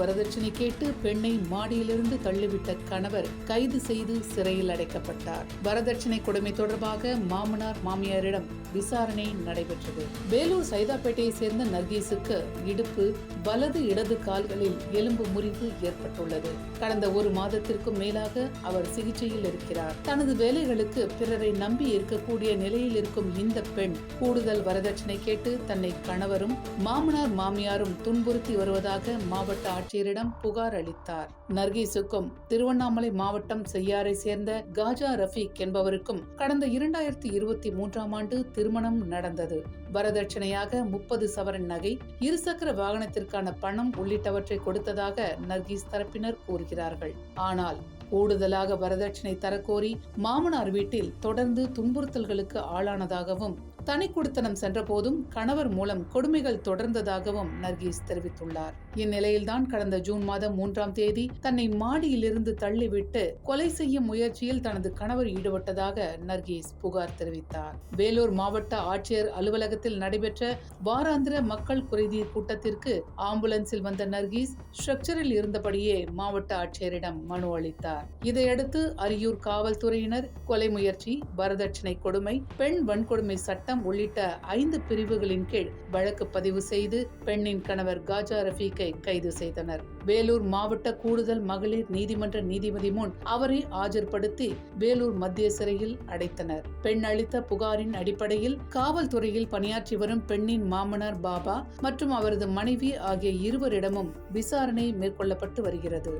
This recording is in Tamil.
வரதட்சணை கேட்டு பெண்ணை மாடியிலிருந்து தள்ளிவிட்ட கணவர் கைது செய்து சிறையில் அடைக்கப்பட்டார். வரதட்சணை கொடுமை தொடர்பாக மாமனார் மாமியாரிடம் விசாரணை நடைபெற்றது. வேலூர் சைதாப்பேட்டையை சேர்ந்த நர்கீஸுக்கு இடுப்பு வலது இடது கால்களில் எலும்பு முறிவு ஏற்பட்டுள்ளது. கடந்த ஒரு மாதத்திற்கும் மேலாக அவர் சிகிச்சையில் இருக்கிறார். தனது வேலைகளுக்கு பிறரை நம்பி இருக்கக்கூடிய நிலையில் இருக்கும் இந்த பெண் கூடுதல் வரதட்சணை கேட்டு தன்னை கணவரும் மாமனார் மாமியாரும் துன்புறுத்தி வருவதாக மாவட்ட ஆட்சியரிடம் புகார் அளித்தார். நர்கீஸுக்கும் திருவண்ணாமலை மாவட்டம் செய்யாரை சேர்ந்த காஜா ரஃபீக் என்பவருக்கும் கடந்த இரண்டாயிரத்தி இருபத்தி மூன்றாம் ஆண்டு திருமணம் நடந்தது. வரதட்சணையாக முப்பது சவரன் நகை இருசக்கர வாகனத்திற்கான பணம் உள்ளிட்டவற்றை கொடுத்ததாக நர்கீஸ் தரப்பினர் கூறுகிறார்கள். ஆனால் கூடுதலாக வரதட்சணை தரக்கோரி மாமனார் வீட்டில் தொடர்ந்து துன்புறுத்தல்களுக்கு ஆளானதாகவும் தனி குடித்தனம் சென்றபோதும் கணவர் மூலம் கொடுமைகள் தொடர்ந்ததாகவும் நர்கீஸ் தெரிவித்துள்ளார். இந்நிலையில்தான் கடந்த ஜூன் மாதம் மூன்றாம் தேதி தன்னை மாடியிலிருந்து தள்ளிவிட்டு கொலை செய்யும் முயற்சியில் தனது கணவர் ஈடுபட்டதாக நர்கீஸ் புகார் தெரிவித்தார். வேலூர் மாவட்ட ஆட்சியர் அலுவலகத்தில் நடைபெற்ற வாராந்திர மக்கள் குறைதீர் கூட்டத்திற்கு ஆம்புலன்ஸில் வந்த நர்கீஸ் ஸ்ட்ரக்சரில் இருந்தபடியே மாவட்ட ஆட்சியரிடம் மனு அளித்தார். இதையடுத்து அரியூர் காவல்துறையினர் கொலை முயற்சி வரதட்சணை கொடுமை பெண் வன்கொடுமை சட்டம் உள்ளிட்ட ஐந்து பிரிவுகளின் கீழ் வழக்கு பதிவு செய்து பெண்ணின் கணவர் காஜா ரஃபீக்கை கைது செய்தனர். வேலூர் மாவட்ட கூடுதல் மகளிர் நீதிமன்ற நீதிபதி முன் அவரை ஆஜர்படுத்தி வேலூர் மத்திய சிறையில் அடைத்தனர். பெண் அளித்த புகாரின் அடிப்படையில் காவல்துறையில் பணியாற்றி வரும் பெண்ணின் மாமனார் பாபா மற்றும் அவரது மனைவி ஆகிய இருவரிடமும் விசாரணை மேற்கொள்ளப்பட்டு வருகிறது.